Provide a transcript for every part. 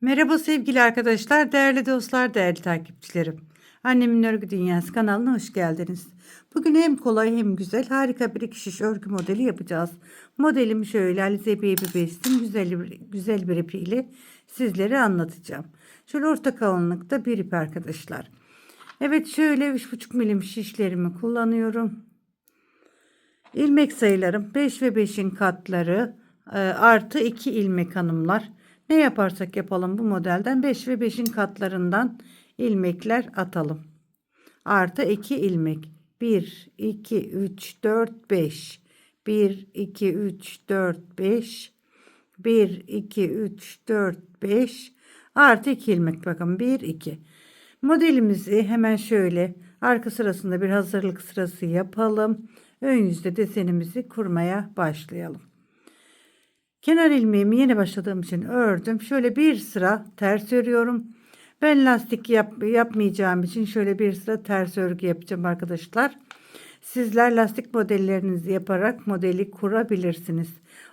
Merhaba sevgili arkadaşlar, değerli dostlar, değerli takipçilerim. Annemin Örgü Dünyası kanalına hoş geldiniz. Bugün hem kolay hem güzel harika bir iki şiş örgü modeli yapacağız. Modelimi şöyle Alize Baby Best'in güzel, bir- güzel bir ipiyle sizlere anlatacağım. Şöyle orta kalınlıkta bir ip arkadaşlar. Evet şöyle 3,5 milim şişlerimi kullanıyorum. İlmek sayılarım 5 ve 5'in katları e, artı 2 ilmek hanımlar. Ne yaparsak yapalım bu modelden 5 ve 5'in katlarından ilmekler atalım. Artı 2 ilmek. 1, 2, 3, 4, 5. 1, 2, 3, 4, 5. 1, 2, 3, 4, 5. Artı 2 ilmek bakın. 1, 2. Modelimizi hemen şöyle arka sırasında bir hazırlık sırası yapalım. Ön yüzde desenimizi kurmaya başlayalım. Kenar ilmeğimi yeni başladığım için ördüm. Şöyle bir sıra ters örüyorum. Ben lastik yap, yapmayacağım için şöyle bir sıra ters örgü yapacağım arkadaşlar. Sizler lastik modellerinizi yaparak modeli kurabilirsiniz.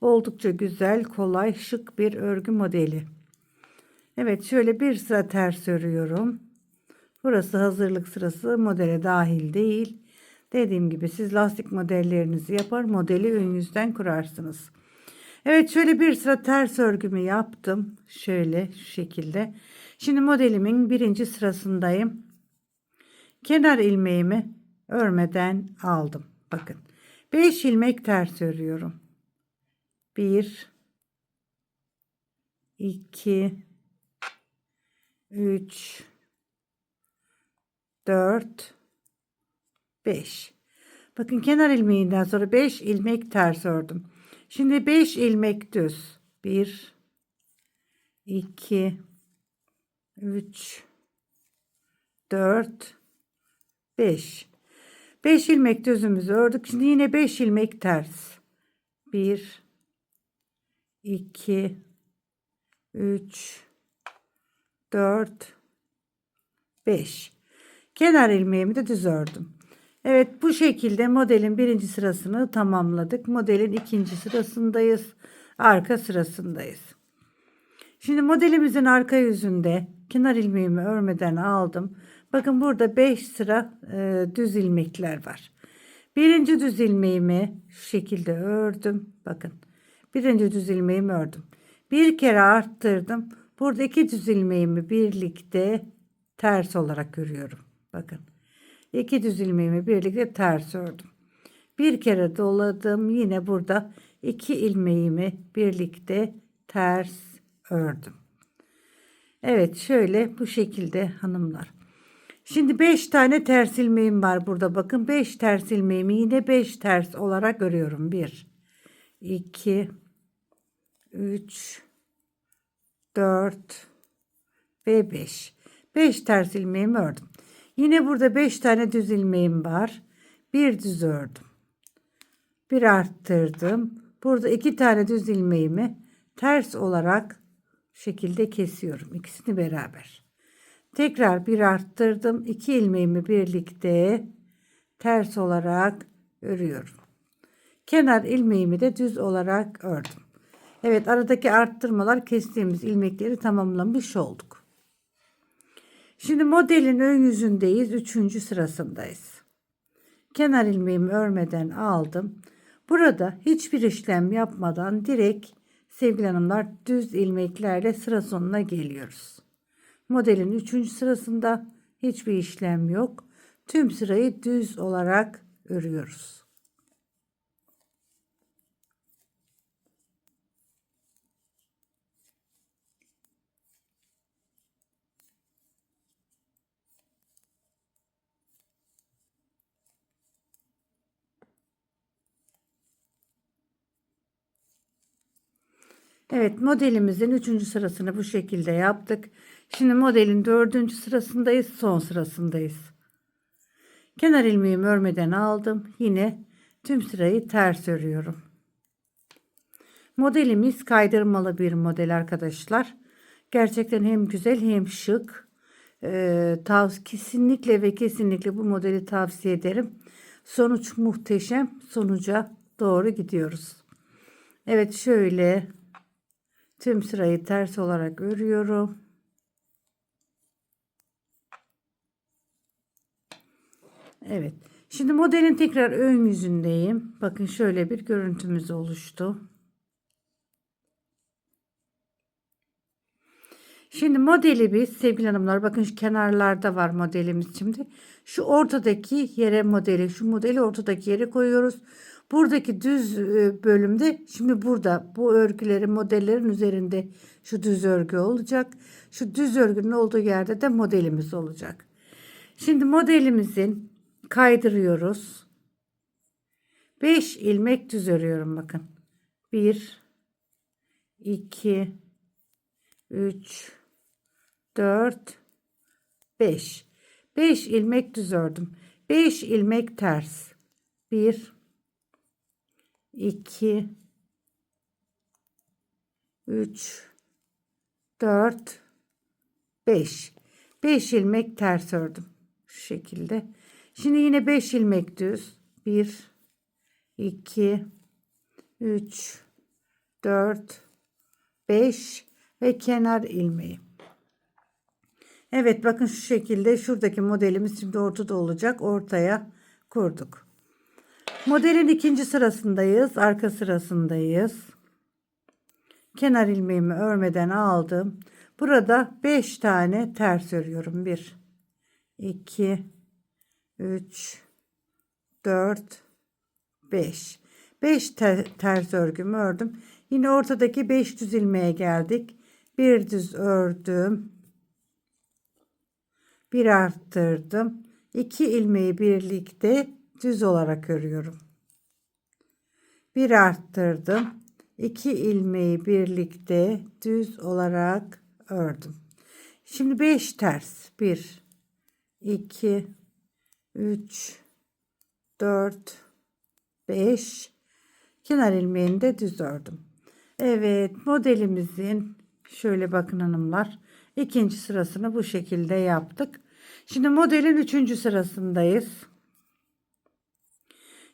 Oldukça güzel, kolay, şık bir örgü modeli. Evet şöyle bir sıra ters örüyorum. Burası hazırlık sırası modele dahil değil. Dediğim gibi siz lastik modellerinizi yapar modeli ön yüzden kurarsınız. Evet şöyle bir sıra ters örgümü yaptım. Şöyle şu şekilde. Şimdi modelimin birinci sırasındayım. Kenar ilmeğimi örmeden aldım. Bakın. 5 ilmek ters örüyorum. 1 2 3 4 5 Bakın kenar ilmeğinden sonra 5 ilmek ters ördüm. Şimdi 5 ilmek düz. 1 2 3 4 5 5 ilmek düzümüzü ördük. Şimdi yine 5 ilmek ters. 1 2 3 4 5 kenar ilmeğimi de düz ördüm. Evet bu şekilde modelin birinci sırasını tamamladık. Modelin ikinci sırasındayız. Arka sırasındayız. Şimdi modelimizin arka yüzünde kenar ilmeğimi örmeden aldım. Bakın burada 5 sıra e, düz ilmekler var. Birinci düz ilmeğimi şu şekilde ördüm. Bakın birinci düz ilmeğimi ördüm. Bir kere arttırdım. Burada iki düz ilmeğimi birlikte ters olarak örüyorum. Bakın. İki düz ilmeğimi birlikte ters ördüm. Bir kere doladım. Yine burada iki ilmeğimi birlikte ters ördüm. Evet şöyle bu şekilde hanımlar. Şimdi 5 tane ters ilmeğim var burada. Bakın 5 ters ilmeğimi yine 5 ters olarak örüyorum. 1 2 3 4 ve 5. 5 ters ilmeğimi ördüm. Yine burada 5 tane düz ilmeğim var. Bir düz ördüm. Bir arttırdım. Burada 2 tane düz ilmeğimi ters olarak şekilde kesiyorum. İkisini beraber. Tekrar bir arttırdım. 2 ilmeğimi birlikte ters olarak örüyorum. Kenar ilmeğimi de düz olarak ördüm. Evet aradaki arttırmalar kestiğimiz ilmekleri tamamlamış olduk. Şimdi modelin ön yüzündeyiz. Üçüncü sırasındayız. Kenar ilmeğimi örmeden aldım. Burada hiçbir işlem yapmadan direkt sevgili hanımlar düz ilmeklerle sıra sonuna geliyoruz. Modelin üçüncü sırasında hiçbir işlem yok. Tüm sırayı düz olarak örüyoruz. Evet modelimizin üçüncü sırasını bu şekilde yaptık. Şimdi modelin dördüncü sırasındayız. Son sırasındayız. Kenar ilmeğimi örmeden aldım. Yine tüm sırayı ters örüyorum. Modelimiz kaydırmalı bir model arkadaşlar. Gerçekten hem güzel hem şık. Ee, kesinlikle ve kesinlikle bu modeli tavsiye ederim. Sonuç muhteşem. Sonuca doğru gidiyoruz. Evet şöyle Tüm sırayı ters olarak örüyorum. Evet. Şimdi modelin tekrar ön yüzündeyim. Bakın şöyle bir görüntümüz oluştu. Şimdi modeli biz sevgili hanımlar bakın şu kenarlarda var modelimiz şimdi. Şu ortadaki yere modeli şu modeli ortadaki yere koyuyoruz. Buradaki düz e, bölümde şimdi burada bu örgülerin modellerin üzerinde şu düz örgü olacak. Şu düz örgünün olduğu yerde de modelimiz olacak. Şimdi modelimizin kaydırıyoruz. 5 ilmek düz örüyorum bakın. 1 2 3 4 5 5 ilmek düz ördüm. 5 ilmek ters. 1 2 3 4 5 5 ilmek ters ördüm. Şu şekilde. Şimdi yine 5 ilmek düz. 1 2 3 4 5 ve kenar ilmeği. Evet bakın şu şekilde şuradaki modelimiz şimdi ortada olacak. Ortaya kurduk. Modelin ikinci sırasındayız. Arka sırasındayız. Kenar ilmeğimi örmeden aldım. Burada 5 tane ters örüyorum. 1 2 3 4 5 5 ters örgümü ördüm. Yine ortadaki 5 düz ilmeğe geldik. Bir düz ördüm. Bir arttırdım. 2 ilmeği birlikte düz olarak örüyorum. Bir arttırdım. 2 ilmeği birlikte düz olarak ördüm. Şimdi 5 ters. 1 2 3 4 5 kenar ilmeğini de düz ördüm. Evet modelimizin şöyle bakın hanımlar ikinci sırasını bu şekilde yaptık. Şimdi modelin üçüncü sırasındayız.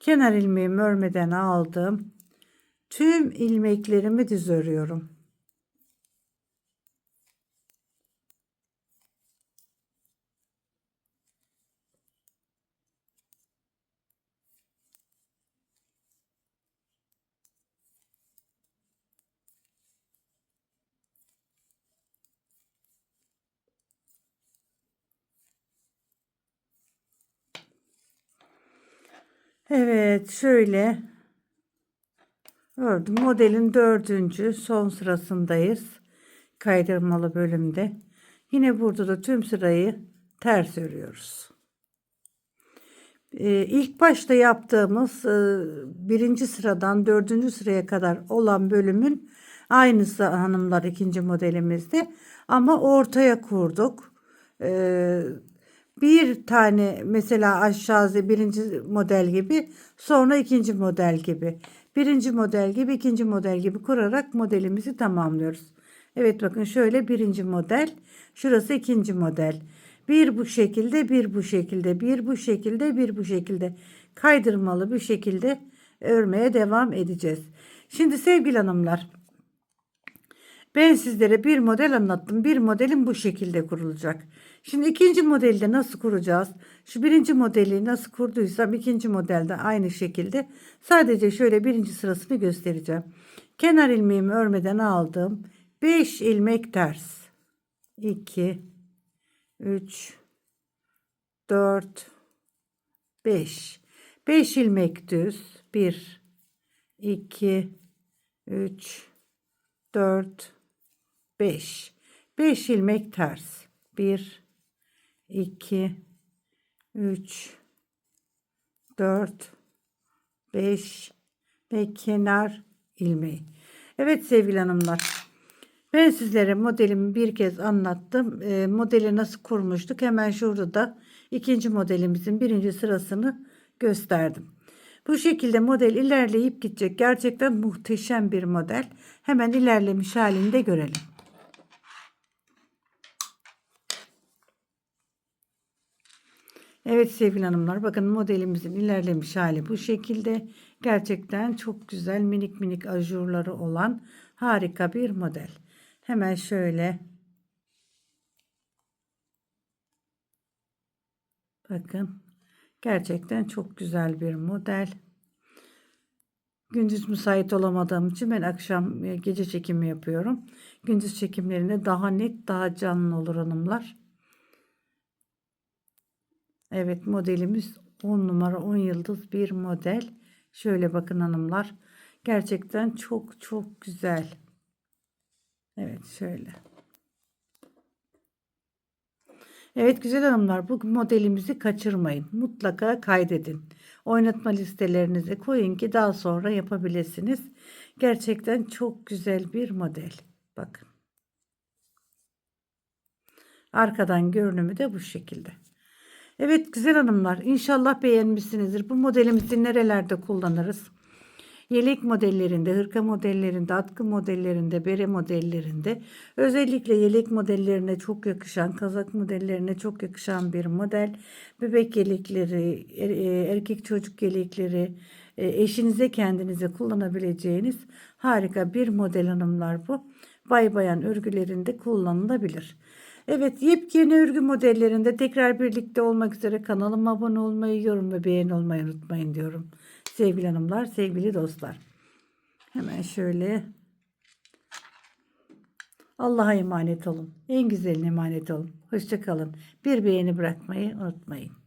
Kenar ilmeğimi örmeden aldım. Tüm ilmeklerimi düz örüyorum. Evet şöyle ördüm. Modelin dördüncü son sırasındayız. Kaydırmalı bölümde. Yine burada da tüm sırayı ters örüyoruz. Ee, ilk başta yaptığımız e, birinci sıradan dördüncü sıraya kadar olan bölümün aynısı hanımlar ikinci modelimizde ama ortaya kurduk. Ee, bir tane mesela aşağıda birinci model gibi sonra ikinci model gibi birinci model gibi ikinci model gibi kurarak modelimizi tamamlıyoruz. Evet bakın şöyle birinci model şurası ikinci model bir bu şekilde bir bu şekilde bir bu şekilde bir bu şekilde kaydırmalı bir şekilde örmeye devam edeceğiz. Şimdi sevgili hanımlar ben sizlere bir model anlattım. Bir modelin bu şekilde kurulacak. Şimdi ikinci modelde nasıl kuracağız? Şu birinci modeli nasıl kurduysam ikinci modelde aynı şekilde sadece şöyle birinci sırasını göstereceğim. Kenar ilmeğimi örmeden aldım. 5 ilmek ters. 2 3 4 5 5 ilmek düz 1 2 3 4 5 5 ilmek ters 1 2 3 4 5 ve kenar ilmeği. Evet sevgili hanımlar. Ben sizlere modelimi bir kez anlattım. E, modeli nasıl kurmuştuk? Hemen şurada da ikinci modelimizin birinci sırasını gösterdim. Bu şekilde model ilerleyip gidecek. Gerçekten muhteşem bir model. Hemen ilerlemiş halini de görelim. Evet sevgili hanımlar bakın modelimizin ilerlemiş hali bu şekilde. Gerçekten çok güzel minik minik ajurları olan Harika bir model. Hemen şöyle bakın. Gerçekten çok güzel bir model. Gündüz müsait olamadığım için ben akşam e, gece çekimi yapıyorum. Gündüz çekimlerinde daha net, daha canlı olur hanımlar. Evet modelimiz 10 numara 10 yıldız bir model. Şöyle bakın hanımlar. Gerçekten çok çok güzel. Evet şöyle. Evet güzel hanımlar bu modelimizi kaçırmayın. Mutlaka kaydedin. Oynatma listelerinize koyun ki daha sonra yapabilirsiniz. Gerçekten çok güzel bir model. Bakın. Arkadan görünümü de bu şekilde. Evet güzel hanımlar inşallah beğenmişsinizdir. Bu modelimizi nerelerde kullanırız? Yelek modellerinde, hırka modellerinde, atkı modellerinde, bere modellerinde özellikle yelek modellerine çok yakışan, kazak modellerine çok yakışan bir model. Bebek yelekleri, er- e, erkek çocuk yelekleri, e, eşinize kendinize kullanabileceğiniz harika bir model hanımlar bu. Bay bayan örgülerinde kullanılabilir. Evet yepyeni örgü modellerinde tekrar birlikte olmak üzere kanalıma abone olmayı, yorum ve beğeni olmayı unutmayın diyorum. Sevgili hanımlar, sevgili dostlar. Hemen şöyle Allah'a emanet olun. En güzeline emanet olun. Hoşça kalın. Bir beğeni bırakmayı unutmayın.